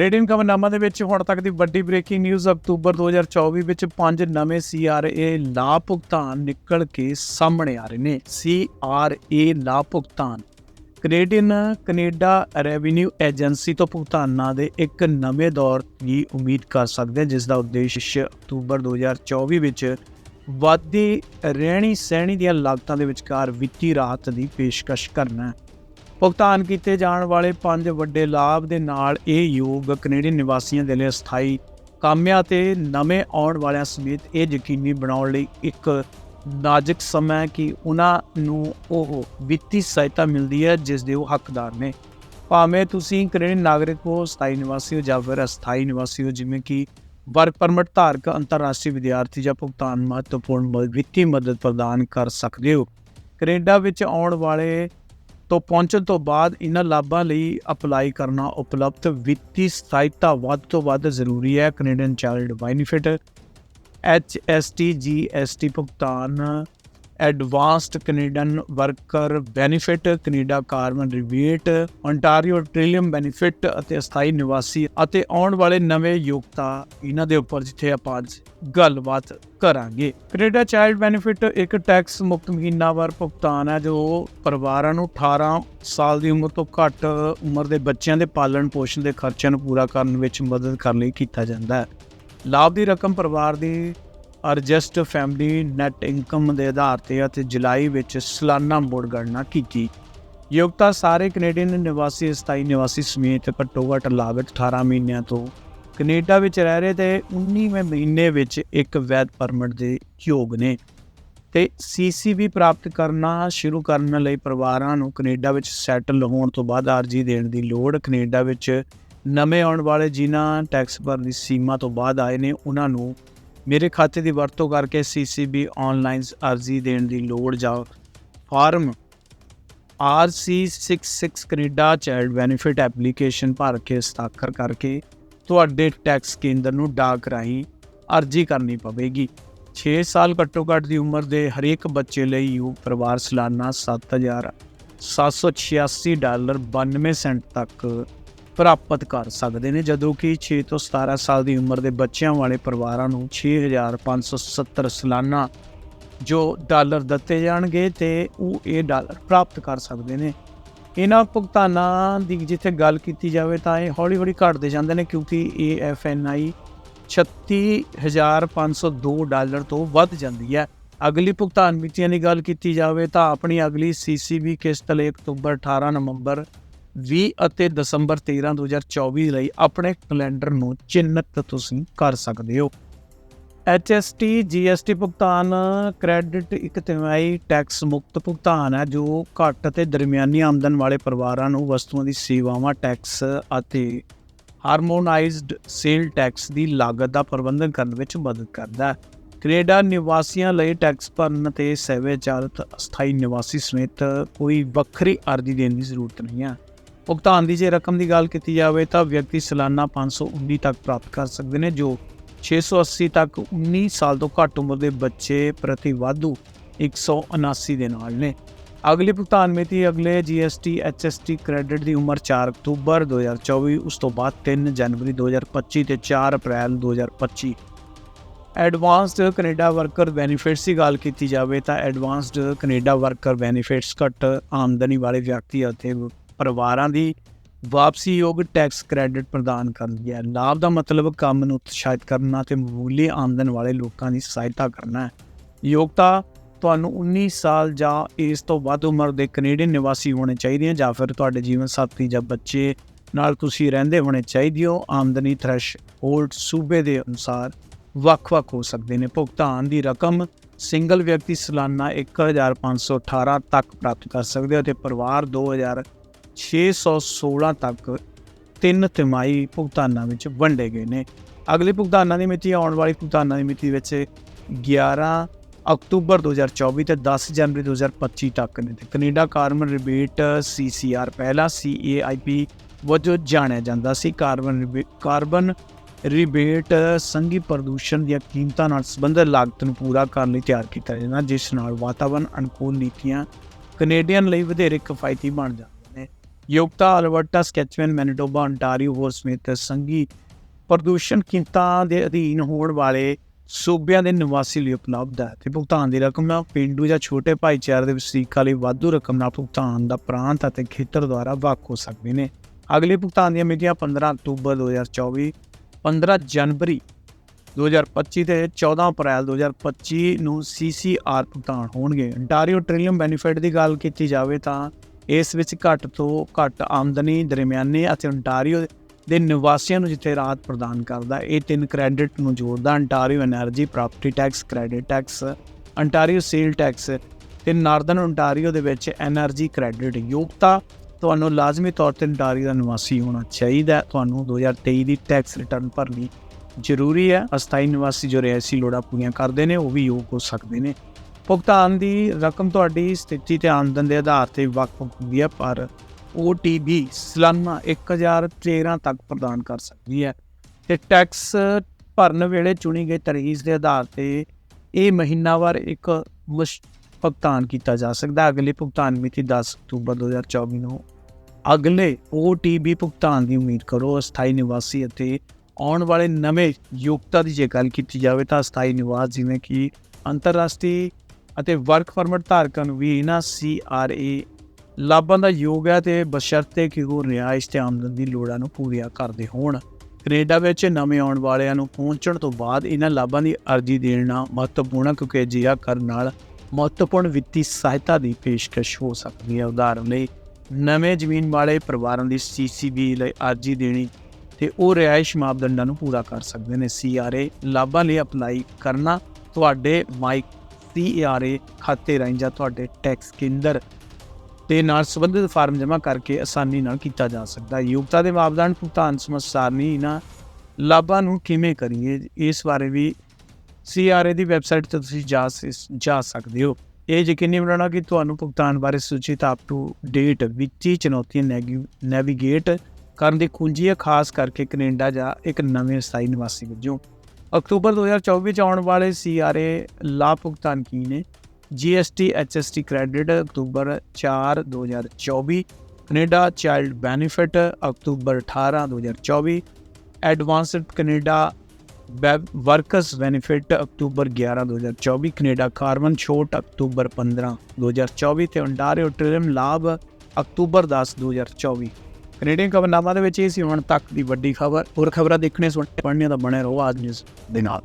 Canadian ਖਬਰਨਾਮਾ ਦੇ ਵਿੱਚ ਹੁਣ ਤੱਕ ਦੀ ਵੱਡੀ ਬ੍ਰੇਕਿੰਗ ਨਿਊਜ਼, ਅਕਤੂਬਰ 2024 ਵਿੱਚ ਪੰਜ ਨਵੇਂ ਸੀਆਰਏ ਲਾਭ ਭੁਗਤਾਨ ਨਿਕਲ ਕੇ ਸਾਹਮਣੇ ਆ ਰਹੇ ਨੇ। ਸੀਆਰਏ ਲਾਭ ਭੁਗਤਾਨ ਕੈਨੇਡੀਅਨ ਕੈਨੇਡਾ ਰੈਵਨਿਊ ਏਜੰਸੀ ਤੋਂ ਭੁਗਤਾਨਾਂ ਦੇ ਇੱਕ ਨਵੇਂ ਦੌਰ ਦੀ ਉਮੀਦ ਕਰ ਸਕਦੇ ਹਾਂ, ਜਿਸ ਦਾ ਉਦੇਸ਼ ਅਕਤੂਬਰ 2024 ਵਿੱਚ ਵਾਧੀ ਰਹਿਣੀ ਸਹਿਣੀ ਦੀਆਂ ਲਾਗਤਾਂ ਦੇ ਵਿਚਕਾਰ ਵਿੱਤੀ ਰਾਹਤ ਦੀ ਪੇਸ਼ਕਸ਼ ਕਰਨਾ ਹੈ। ਭੁਗਤਾਨ ਕੀਤੇ ਜਾਣ ਵਾਲੇ ਪੰਜ ਵੱਡੇ ਲਾਭ ਦੇ ਨਾਲ ਇਹ ਯੋਗ ਕੈਨੇਡੀਅਨ ਨਿਵਾਸੀਆਂ ਦੇ ਲਈ ਅਸਥਾਈ ਕਾਮਿਆਂ ਤੇ ਨਵੇਂ ਆਉਣ ਵਾਲਿਆਂ ਸਮੇਤ ਇਹ ਯਕੀਨੀ ਬਣਾਉਣ ਲਈ ਇੱਕ ਨਾਜ਼ੁਕ ਸਮਾਂ ਕਿ ਉਹਨਾਂ ਨੂੰ ਉਹ ਵਿੱਤੀ ਸਹਾਇਤਾ ਮਿਲਦੀ ਹੈ ਜਿਸ ਦੇ ਉਹ ਹੱਕਦਾਰ ਨੇ। ਭਾਵੇਂ ਤੁਸੀਂ ਕੈਨੇਡੀਅਨ ਨਾਗਰਿਕ ਹੋ, ਸਥਾਈ ਨਿਵਾਸੀ ਹੋ ਜਾਂ ਫਿਰ ਅਸਥਾਈ ਨਿਵਾਸੀ ਹੋ ਜਿਵੇਂ ਕਿ ਵਰਕ ਪਰਮਿਟ ਧਾਰਕ, ਅੰਤਰਰਾਸ਼ਟਰੀ ਵਿਦਿਆਰਥੀ ਜਾਂ ਭੁਗਤਾਨ ਮਹੱਤਵਪੂਰਨ ਵਿੱਤੀ ਮਦਦ ਪ੍ਰਦਾਨ ਕਰ ਸਕਦੇ ਹੋ। ਕੈਨੇਡਾ ਵਿੱਚ ਆਉਣ ਵਾਲੇ ਤੋਂ ਪਹੁੰਚਣ ਤੋਂ ਬਾਅਦ ਇਹਨਾਂ ਲਾਭਾਂ ਲਈ ਅਪਲਾਈ ਕਰਨਾ ਉਪਲਬਧ ਵਿੱਤੀ ਸਹਾਇਤਾ ਵੱਧ ਤੋਂ ਵੱਧ ਜ਼ਰੂਰੀ ਹੈ। Canadian child benefit HST GST ਭੁਗਤਾਨ advanced Canadian worker benefit, Canada carbon rebate ontario trillium benefit ਅਤੇ ਅਸਥਾਈ ਨਿਵਾਸੀ ਅਤੇ ਆਉਣ ਵਾਲੇ ਨਵੇਂ ਯੋਗਤਾ ਇਹਨਾਂ ਦੇ ਉੱਪਰ ਜਿੱਥੇ ਆਪਾਂ ਅੱਜ ਗੱਲਬਾਤ ਕਰਾਂਗੇ। ਕੈਨੇਡਾ ਚਾਈਲਡ ਬੈਨੀਫਿਟ ਇੱਕ ਟੈਕਸ ਮੁਕਤ ਮਹੀਨਾਵਾਰ ਭੁਗਤਾਨ ਹੈ, ਜੋ ਪਰਿਵਾਰਾਂ ਨੂੰ 18 ਸਾਲ ਦੀ ਉਮਰ ਤੋਂ ਘੱਟ ਉਮਰ ਦੇ ਬੱਚਿਆਂ ਦੇ ਪਾਲਣ ਪੋਸ਼ਣ ਦੇ ਖਰਚਿਆਂ ਨੂੰ ਪੂਰਾ ਕਰਨ ਵਿੱਚ ਮਦਦ ਕਰਨ ਲਈ ਕੀਤਾ ਜਾਂਦਾ ਹੈ। ਲਾਭ ਦੀ ਰਕਮ ਪਰਿਵਾਰ ਦੀ ਅਰਜਸਟ ਫੈਮਿਲੀ ਨੈਟ ਇਨਕਮ ਦੇ ਆਧਾਰ ਤੇ ਅਤੇ ਜੁਲਾਈ ਵਿੱਚ ਸਾਲਾਨਾ ਮੁੜ ਗਣਨਾ ਕੀਤੀ। ਯੋਗਤਾ ਸਾਰੇ ਕੈਨੇਡੀਅਨ ਨਿਵਾਸੀ, ਸਥਾਈ ਨਿਵਾਸੀ ਸਮੇਤ ਘੱਟੋ ਘੱਟ ਲਾਗਤ 18 ਮਹੀਨਿਆਂ ਤੋਂ ਕੈਨੇਡਾ ਵਿੱਚ ਰਹਿ ਰਹੇ ਤੇ 19ਵੇਂ ਮਹੀਨੇ ਵਿੱਚ ਇੱਕ ਵੈਧ ਪਰਮਿਟ ਦੇ ਯੋਗ ਨੇ। ਤੇ ਸੀਸੀਬੀ ਪ੍ਰਾਪਤ ਕਰਨਾ ਸ਼ੁਰੂ ਕਰਨ ਲਈ ਪਰਿਵਾਰਾਂ ਨੂੰ ਕੈਨੇਡਾ ਵਿੱਚ ਸੈਟਲ ਹੋਣ ਤੋਂ ਬਾਅਦ ਅਰਜ਼ੀ ਦੇਣ ਦੀ ਲੋੜ ਕੈਨੇਡਾ ਵਿੱਚ ਨਵੇਂ ਆਉਣ ਵਾਲੇ ਜਿਨ੍ਹਾਂ ਟੈਕਸ ਭਰਨ ਦੀ ਸੀਮਾ ਤੋਂ ਬਾਅਦ ਆਏ ਨੇ, ਉਹਨਾਂ ਨੂੰ ਮੇਰੇ ਖਾਤੇ ਦੀ ਵਰਤੋਂ ਕਰਕੇ ਸੀਸੀਬੀ ਆਨਲਾਈਨ ਅਰਜ਼ੀ ਦੇਣ ਦੀ ਲੋੜ ਜਾਂ form RC66 Canada child benefit application ਭਰ ਕੇ ਸਤਾਖਰ ਕਰਕੇ ਤੁਹਾਡੇ ਟੈਕਸ ਕੇਂਦਰ ਨੂੰ ਡਾਕ ਰਾਹੀਂ ਅਰਜ਼ੀ ਕਰਨੀ ਪਵੇਗੀ। 6 ਸਾਲ ਘੱਟੋ ਘੱਟ ਦੀ ਉਮਰ ਦੇ ਹਰੇਕ ਬੱਚੇ ਲਈ ਯੂ ਪਰਿਵਾਰ ਸਾਲਾਨਾ 7786 ਡਾਲਰ 92 ਸੈਂਟ ਤੱਕ ਪ੍ਰਾਪਤ ਕਰ ਸਕਦੇ ਨੇ, ਜਦੋਂ ਕਿ 6 ਤੋਂ 17 ਸਾਲ ਦੀ ਉਮਰ ਦੇ ਬੱਚਿਆਂ ਵਾਲੇ ਪਰਿਵਾਰਾਂ ਨੂੰ 6570 ਸਾਲਾਨਾ ਜੋ ਡਾਲਰ ਦਿੱਤੇ ਜਾਣਗੇ ਤੇ ਉਹ ਇਹ ਡਾਲਰ ਪ੍ਰਾਪਤ ਕਰ ਸਕਦੇ ਨੇ। ਇਹਨਾਂ ਭੁਗਤਾਨਾਂ ਦੀ ਜਿੱਥੇ ਗੱਲ ਕੀਤੀ ਜਾਵੇ ਤਾਂ ਇਹ ਹੌਲੀ-ਹੌਲੀ ਘਟਦੇ ਜਾਂਦੇ ਨੇ ਕਿਉਂਕਿ AFNI 36502 ਡਾਲਰ ਤੋਂ ਵੱਧ ਜਾਂਦੀ ਹੈ। ਅਗਲੀ ਭੁਗਤਾਨ ਮਿਤੀਆਂ ਦੀ ਗੱਲ ਕੀਤੀ ਜਾਵੇ ਤਾਂ ਆਪਣੀ ਅਗਲੀ CCB ਕਿਸ਼ਤ ਲਈ ਅਕਤੂਬਰ 18 ਨਵੰਬਰ 20 ਅਤੇ ਦਸੰਬਰ 13 2024 ਲਈ ਆਪਣੇ ਕੈਲੰਡਰ ਨੂੰ ਚਿੰਨ੍ਹਿਤ ਤੁਸੀਂ ਕਰ ਸਕਦੇ ਹੋ। HST GST ਭੁਗਤਾਨ, ਕ੍ਰੈਡਿਟ ਇੱਕ ਤਿਮਾਹੀ, ਟੈਕਸ ਮੁਕਤ ਭੁਗਤਾਨ ਹੈ, ਜੋ ਘੱਟ ਅਤੇ ਦਰਮਿਆਨੀ ਆਮਦਨ ਵਾਲੇ ਪਰਿਵਾਰਾਂ ਨੂੰ ਵਸਤੂਆਂ ਦੀ ਸੇਵਾਵਾਂ, ਟੈਕਸ ਅਤੇ ਹਾਰਮੋਨਾਈਜ਼ਡ ਸੇਲ ਟੈਕਸ ਦੀ ਲਾਗਤ ਦਾ ਪ੍ਰਬੰਧਨ ਕਰਨ ਵਿੱਚ ਮਦਦ ਕਰਦਾ ਹੈ। ਕੈਨੇਡਾ ਨਿਵਾਸੀਆਂ ਲਈ ਟੈਕਸ ਭਰਨ ਤੇ ਸੇਵਾਚਾਰਤ ਅਸਥਾਈ ਨਿਵਾਸੀ ਸਮੇਤ ਕੋਈ ਵੱਖਰੀ ਅਰਜ਼ੀ ਦੇਣ ਦੀ ਜ਼ਰੂਰਤ ਨਹੀਂ ਹੈ। ਭੁਗਤਾਨ ਦੀ ਜੇ ਰਕਮ ਦੀ ਗੱਲ ਕੀਤੀ ਜਾਵੇ ਤਾਂ ਵਿਅਕਤੀ ਸਾਲਾਨਾ 519 ਤੱਕ ਪ੍ਰਾਪਤ ਕਰ ਸਕਦੇ ਨੇ, ਜੋ 680 ਤੱਕ 19 ਸਾਲ ਤੋਂ ਘੱਟ ਉਮਰ ਦੇ ਬੱਚੇ ਪ੍ਰਤੀ ਵਾਧੂ 179 ਦੇ ਨਾਲ ਨੇ। ਅਗਲੀ ਭੁਗਤਾਨ ਮਿਤੀ ਅਗਲੇ GST HST ਕ੍ਰੈਡਿਟ ਦੀ ਉਮਰ 4 ਅਕਤੂਬਰ 2024 ਉਸ ਤੋਂ ਬਾਅਦ 3 ਜਨਵਰੀ 2025 ਤੇ 4 April 2025 advanced Canada worker benefits ਦੀ ਗੱਲ ਕੀਤੀ ਜਾਵੇ ਤਾਂ ਐਡਵਾਂਸਡ ਕੈਨੇਡਾ ਵਰਕਰ ਬੈਨੀਫਿਟਸ ਘੱਟ ਆਮਦਨੀ ਵਾਲੇ ਵਿਅਕਤੀ ਅਤੇ ਪਰਿਵਾਰਾਂ ਦੀ ਵਾਪਸੀਯੋਗ ਟੈਕਸ ਕ੍ਰੈਡਿਟ ਪ੍ਰਦਾਨ ਕਰਦੀ ਹੈ। ਲਾਭ ਦਾ ਮਤਲਬ ਕੰਮ ਨੂੰ ਉਤਸ਼ਾਹਿਤ ਕਰਨਾ ਤੇ ਮਾਮੂਲੀ ਆਮਦਨ ਵਾਲੇ ਲੋਕਾਂ ਦੀ ਸਹਾਇਤਾ ਕਰਨਾ ਹੈ। ਯੋਗਤਾ ਤੁਹਾਨੂੰ 19 ਸਾਲ ਜਾਂ ਇਸ ਤੋਂ ਵੱਧ ਉਮਰ ਦੇ ਕੈਨੇਡੀਅਨ ਨਿਵਾਸੀ ਹੋਣੇ ਚਾਹੀਦੇ ਹਨ ਜਾਂ ਫਿਰ ਤੁਹਾਡੇ ਜੀਵਨ ਸਾਥੀ ਜਾਂ ਬੱਚੇ ਨਾਲ ਤੁਸੀਂ ਰਹਿੰਦੇ ਹੋਣੇ ਚਾਹੀਦੇ ਹੋ। ਆਮਦਨੀ ਥ੍ਰੈਸ਼ ਹੋਲਡ ਸੂਬੇ ਦੇ ਅਨੁਸਾਰ ਵੱਖ-ਵੱਖ ਹੋ ਸਕਦੇ ਨੇ। ਭੁਗਤਾਨ ਦੀ ਰਕਮ ਸਿੰਗਲ ਵਿਅਕਤੀ ਸਾਲਾਨਾ 1518 ਤੱਕ ਪ੍ਰਾਪਤ ਕਰ ਸਕਦੇ ਹੋ ਤੇ ਪਰਿਵਾਰ 2616 ਤੱਕ ਤਿੰਨ ਤਿਮਾਹੀ ਭੁਗਤਾਨਾਂ ਵਿੱਚ ਵੰਡੇ ਗਏ ਨੇ। ਅਗਲੇ ਭੁਗਤਾਨਾਂ ਦੀ ਮਿਤੀ ਆਉਣ ਵਾਲੀ ਭੁਗਤਾਨਾਂ ਦੀ ਮਿਤੀ ਵਿੱਚ 11 ਅਕਤੂਬਰ 2024 ਤੇ 10 ਜਨਵਰੀ 2025 ਤੱਕ ਨੇ ਤੇ ਕੈਨੇਡਾ ਕਾਰਬਨ ਰਿਬੇਟ CCR ਪਹਿਲਾ CAIP ਵਜੋਂ ਜਾਣਿਆ ਜਾਂਦਾ ਸੀ। ਕਾਰਬਨ ਰਿਬੇ- ਕਾਰਬਨ ਰਿਬੇਟ ਸੰਘੀ ਪ੍ਰਦੂਸ਼ਣ ਦੀਆਂ ਕੀਮਤਾਂ ਨਾਲ ਸੰਬੰਧਿਤ ਲਾਗਤ ਨੂੰ ਪੂਰਾ ਕਰਨ ਲਈ ਤਿਆਰ ਕੀਤਾ ਜਾਂਦਾ, ਜਿਸ ਨਾਲ ਵਾਤਾਵਰਣ ਅਨੁਕੂਲ ਨੀਤੀਆਂ ਕੈਨੇਡੀਅਨ ਲਈ ਵਧੇਰੇ ਕਿਫਾਇਤੀ ਬਣ ਜਾਂਦੀਆਂ ਯੋਗਤਾ ਅਲਬਰਟਾ ਸਕੈਚਮੈਨ ਮੈਨੀਟੋਬਾ, ਅੰਟਾਰੀਓ ਹੋਰ ਸਮੇਤ ਸੰਘੀ ਪ੍ਰਦੂਸ਼ਣ ਕੀਮਤਾਂ ਦੇ ਅਧੀਨ ਹੋਣ ਵਾਲੇ ਸੂਬਿਆਂ ਦੇ ਨਿਵਾਸੀ ਲਈ ਉਪਲਬਧ ਹੈ। ਤੇ ਭੁਗਤਾਨ ਦੀ ਰਕਮ ਨਾਲ ਪਿੰਡੂ ਜਾਂ ਛੋਟੇ ਭਾਈਚਾਰੇ ਦੇ ਵਸਨੀਕਾਂ ਲਈ ਵਾਧੂ ਰਕਮ ਨਾਲ ਭੁਗਤਾਨ ਦਾ ਪ੍ਰਾਂਤ ਅਤੇ ਖੇਤਰ ਦੁਆਰਾ ਵੱਖ ਹੋ ਸਕਦੇ ਨੇ। ਅਗਲੇ ਭੁਗਤਾਨ ਦੀਆਂ ਮਿਤੀਆਂ 15 ਅਕਤੂਬਰ 2024 15 ਜਨਵਰੀ 2025 ਤੇ 14 ਅਪ੍ਰੈਲ 2025 ਨੂੰ ਸੀਸੀਆਰ ਭੁਗਤਾਨ ਹੋਣਗੇ। ਅੰਟਾਰੀਓ ਟ੍ਰਿਲੀਅਮ ਬੈਨੀਫਿਟ ਦੀ ਗੱਲ ਕੀਤੀ ਜਾਵੇ ਤਾਂ ਇਸ ਵਿੱਚ ਘੱਟ ਤੋਂ ਘੱਟ ਆਮਦਨੀ ਦਰਮਿਆਨੇ ਅਤੇ ਓਨਟਾਰੀਓ ਦੇ ਨਿਵਾਸੀਆਂ ਨੂੰ ਜਿੱਥੇ ਰਾਹਤ ਪ੍ਰਦਾਨ ਕਰਦਾ ਇਹ ਤਿੰਨ ਕ੍ਰੈਡਿਟ ਨੂੰ ਜੋੜਦਾ Ontario energy property tax, credit tax Ontario sale tax ਤੇ ਨਾਰਦਰਨ ਓਨਟਾਰੀਓ ਦੇ ਵਿੱਚ એનર્ਜੀ ਕ੍ਰੈਡਿਟ ਯੋਗਤਾ। ਤੁਹਾਨੂੰ ਲਾਜ਼ਮੀ ਤੌਰ ਤੇ ਅੰਟਾਰੀਓ ਦਾ ਨਿਵਾਸੀ ਹੋਣਾ ਚਾਹੀਦਾ ਤੁਹਾਨੂੰ 2023 ਦੀ ਟੈਕਸ ਰਿਟਰਨ ਭਰਨੀ ਜ਼ਰੂਰੀ ਹੈ। ਅਸਥਾਈ ਨਿਵਾਸੀ ਜੋ ਰਿਆਸੀ ਲੋੜਾਂ ਪੂਰੀਆਂ ਕਰਦੇ ਨੇ, ਉਹ ਵੀ ਯੋਗ ਹੋ ਸਕਦੇ ਨੇ। ਭੁਗਤਾਨ ਦੀ ਰਕਮ ਤੁਹਾਡੀ ਸਥਿਤੀ ਤੇ ਆਮਦਨ ਦੇ ਆਧਾਰ ਤੇ ਵੱਖ ਹੁੰਦੀ ਹੈ, ਪਰ OTB ਸਾਲਾਨਾ 1013 ਤੱਕ ਪ੍ਰਦਾਨ ਕਰ ਸਕਦੀ ਹੈ ਤੇ ਟੈਕਸ ਭਰਨ ਵੇਲੇ ਚੁਣੀ ਗਈ ਤਰੀਕ ਦੇ ਆਧਾਰ ਤੇ ਇਹ ਮਹੀਨਾਵਾਰ ਇੱਕ ਭੁਗਤਾਨ ਕੀਤਾ ਜਾ ਸਕਦਾ ਅਗਲੇ ਭੁਗਤਾਨ ਮਿਤੀ 10 ਅਕਤੂਬਰ 2024 ਨੂੰ ਅਗਲੇ OTB ਭੁਗਤਾਨ ਦੀ ਉਮੀਦ ਕਰੋ। ਅਸਥਾਈ ਨਿਵਾਸੀ ਅਤੇ ਆਉਣ ਵਾਲੇ ਨਵੇਂ ਯੋਗਤਾ ਦੀ ਜੇ ਗੱਲ ਕੀਤੀ ਜਾਵੇ ਤਾਂ ਅਸਥਾਈ ਨਿਵਾਸ ਜਿਵੇਂ ਕਿ ਅੰਤਰਰਾਸ਼ਟਰੀ ਅਤੇ ਵਰਕ ਪਰਮਿਟ ਧਾਰਕਾਂ ਨੂੰ ਵੀ ਇਹਨਾਂ CRA ਲਾਭਾਂ ਦਾ ਯੋਗ ਹੈ ਤੇ ਬਸ਼ਰਤੇ ਕਿ ਉਹ ਰਿਹਾਇਸ਼ ਤੇ ਆਮਦਨ ਦੀ ਲੋੜਾਂ ਨੂੰ ਪੂਰੀਆਂ ਕਰਦੇ ਹੋਣ। ਕੈਨੇਡਾ ਵਿੱਚ ਨਵੇਂ ਆਉਣ ਵਾਲਿਆਂ ਨੂੰ ਪਹੁੰਚਣ ਤੋਂ ਬਾਅਦ ਇਹਨਾਂ ਲਾਭਾਂ ਦੀ ਅਰਜ਼ੀ ਦੇਣਾ ਮਹੱਤਵਪੂਰਨ ਹੈ ਕਿਉਂਕਿ ਅਜਿਹਾ ਕਰਨ ਨਾਲ ਮਹੱਤਵਪੂਰਨ ਵਿੱਤੀ ਸਹਾਇਤਾ ਦੀ ਪੇਸ਼ਕਸ਼ ਹੋ ਸਕਦੀ ਹੈ। ਉਦਾਹਰਨ ਲਈ, ਨਵੇਂ ਜ਼ਮੀਨ ਵਾਲੇ ਪਰਿਵਾਰਾਂ ਦੀ ਸੀਸੀਬੀ ਲਈ ਅਰਜ਼ੀ ਦੇਣੀ ਤੇ ਉਹ ਰਿਹਾਇਸ਼ ਮਾਪਦੰਡਾਂ ਨੂੰ ਪੂਰਾ ਕਰ ਸਕਦੇ ਨੇ। ਸੀਆਰਏ ਲਾਭਾਂ ਲਈ ਅਪਲਾਈ ਕਰਨਾ ਤੁਹਾਡੇ ਮਾਈਕ ਸੀਆਰਏ ਖਾਤੇ ਰਾਹੀਂ ਜਾਂ ਤੁਹਾਡੇ ਟੈਕਸ ਕੇਂਦਰ ਦੇ ਨਾਲ ਸੰਬੰਧਿਤ ਫਾਰਮ ਜਮ੍ਹਾਂ ਕਰਕੇ ਆਸਾਨੀ ਨਾਲ ਕੀਤਾ ਜਾ ਸਕਦਾ ਹੈ। ਯੋਗਤਾ ਦੇ ਮਾਪਦੰਡ ਭੁਗਤਾਨ ਸਮਸਾਰਨੀ ਇਹਨਾਂ ਲਾਭਾਂ ਨੂੰ ਕਿਵੇਂ ਕਰੀਏ, ਇਸ ਬਾਰੇ ਵੀ ਸੀਆਰਏ ਦੀ ਵੈਬਸਾਈਟ ਤੇ ਤੁਸੀਂ ਜਾ ਸ- ਜਾ ਸਕਦੇ ਹੋ। ਇਹ ਯਕੀਨੀ ਬਣਾਉਣਾ ਕਿ ਤੁਹਾਨੂੰ ਭੁਗਤਾਨ ਬਾਰੇ ਸੂਚਿਤ ਅਪ ਟੂ ਡੇਟ ਵਿੱਤੀ ਚੁਣੌਤੀਆਂ ਨੈਗੀ- ਨੈਵੀਗੇਟ ਕਰਨ ਦੀ ਕੁੰਜੀ ਹੈ, ਖਾਸ ਕਰਕੇ ਕੈਨੇਡਾ ਜਾਂ ਇੱਕ ਨਵੇਂ ਸਥਾਈ ਨਿਵਾਸੀ ਵਜੋਂ। ਅਕਤੂਬਰ 2024 ਚ ਆਉਣ ਵਾਲੇ ਸੀਆਰਏ ਲਾਭ ਭੁਗਤਾਨ ਕੀ ਨੇ? GST HST ਕ੍ਰੈਡਿਟ ਅਕਤੂਬਰ 4 2024 ਕੈਨੇਡਾ ਚਾਈਲਡ ਬੈਨੀਫਿਟ ਅਕਤੂਬਰ 18 2024 advanced Canada web workers benefit October 11 2024 Canada carbon ਛੋਟ ਅਕਤੂਬਰ 15 2024 ਤੇ ontario ਟ੍ਰਿਮ ਲਾਭ ਅਕਤੂਬਰ 10 2024 ਕੈਨੇਡੀਅਨ ਖਬਰਨਾਮਾ ਦੇ ਵਿੱਚ ਇਹ ਸੀ ਹੁਣ ਤੱਕ ਦੀ ਵੱਡੀ ਖਬਰ। ਹੋਰ ਖਬਰਾਂ ਦੇਖਣੇ ਸੁਣਨੇ ਪੜ੍ਹਨੀਆਂ ਦਾ ਬਣੇ ਰਹੋ ਆਜ ਨਿਊਜ਼ ਦੇ ਨਾਲ।